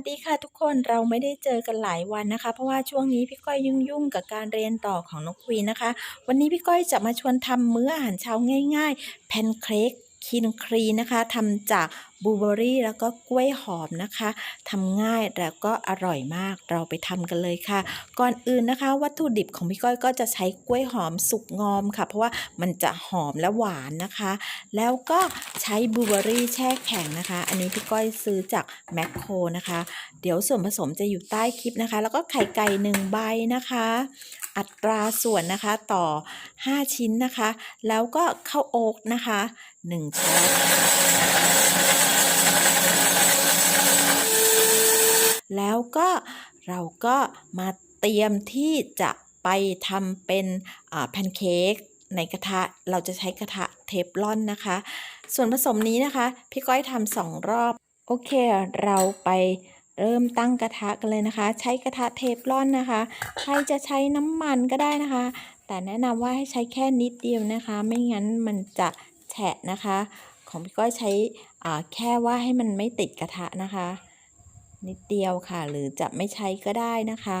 สดีค่ะทุกคนเราไม่ได้เจอกันหลายวันนะคะ เพราะว่าช่วงนี้พี่ก้อยยุ่งๆกับการเรียนต่อของน้องควีนนะคะ วันนี้พี่ก้อยจะมาชวนทำมื้ออาหารเช้าง่าย ๆ แพนเค้กคินครีนะคะทำจาก บลูเบอรี่แล้วก็กล้วยหอมนะคะทำง่ายแล้วก็อร่อยมากเราไปทำกันเลยค่ะ ก่อนอื่นนะคะ วัตถุดิบของพี่ก้อยก็จะใช้กล้วยหอมสุกงอมค่ะ เพราะว่ามันจะหอมและหวานนะคะ แล้วก็ใช้บลูเบอร์รี่แช่แข็งนะคะ อันนี้พี่ก้อยซื้อจากแมคโครนะคะ เดี๋ยวส่วนผสมจะอยู่ใต้คลิปนะคะ แล้วก็ไข่ไก่หนึ่งใบนะคะ อัตราส่วนนะคะต่อ 5 ชิ้นนะคะ แล้วก็ข้าวโอ๊กนะคะ 1ช้อนแล้วก็เราก็มาเตรียมที่จะไปทำเป็นแพนเค้กในกระทะเราจะใช้กระทะเทฟลอนนะคะ ส่วนผสมนี้นะคะ พี่ก้อยทำสองรอบ โอเค เราไปเริ่มตั้งกระทะกันเลยนะคะ ใช้กระทะเทฟลอนนะคะ ใครจะใช้น้ำมันก็ได้นะคะ แต่แนะนำว่าให้ใช้แค่นิดเดียวนะคะ ไม่งั้นมันจะแฉะนะคะ ของพี่ก้อยใช้แค่ว่าให้มันไม่ติดกระทะนะคะ นิดเดียวค่ะ หรือจะไม่ใช้ก็ได้นะคะ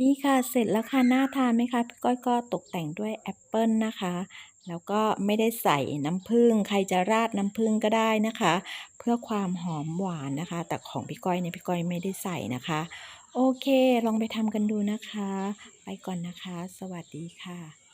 นี่ค่ะเสร็จแล้วค่ะน่าทานไหมคะพี่ก้อยก็ตกแต่งด้วยแอปเปิลนะคะ แล้วก็ไม่ได้ใส่น้ำผึ้งใครจะราดน้ำผึ้งก็ได้นะคะ เพื่อความหอมหวานนะคะ แต่ของพี่ก้อยเนี่ยพี่ก้อยไม่ได้ใส่นะคะ โอเค ลองไปทำกันดูนะคะ ไปก่อนนะคะ สวัสดีค่ะ